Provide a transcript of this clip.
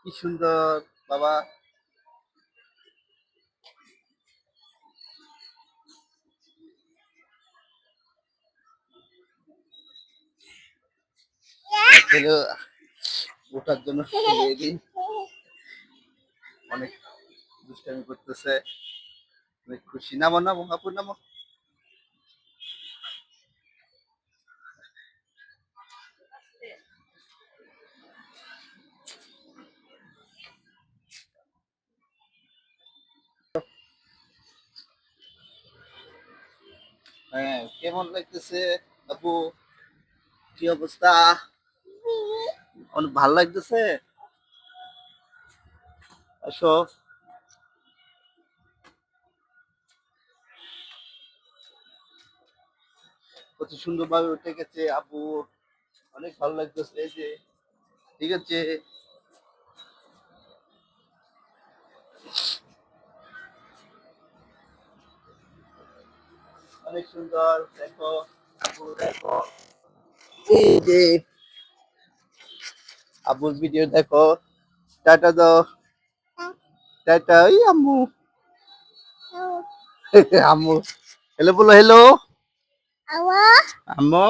কি সুন্দর, বাবা। ছেলে ওঠার জন্য রেডি অনেক দুষ্টামি করতেছে। অনেক খুশি। নামো নামো আপু নামো। হ্যাঁ কেমন লাগতেছে আপু? কি অবস্থা? অনেক ভালো লাগতেছে? আসো। কত সুন্দর ভাবে উঠে গেছে আপু। অনেক ভালো লাগতেছে এই যে। ঠিক আছে। অনেক সুন্দর দেখো দেখো। এই যে আবুর ভিডিও দেখো। টাটা দাও। টাটা ওই আম্মু। আম্মু হ্যালো বলো হ্যালো আম্মু.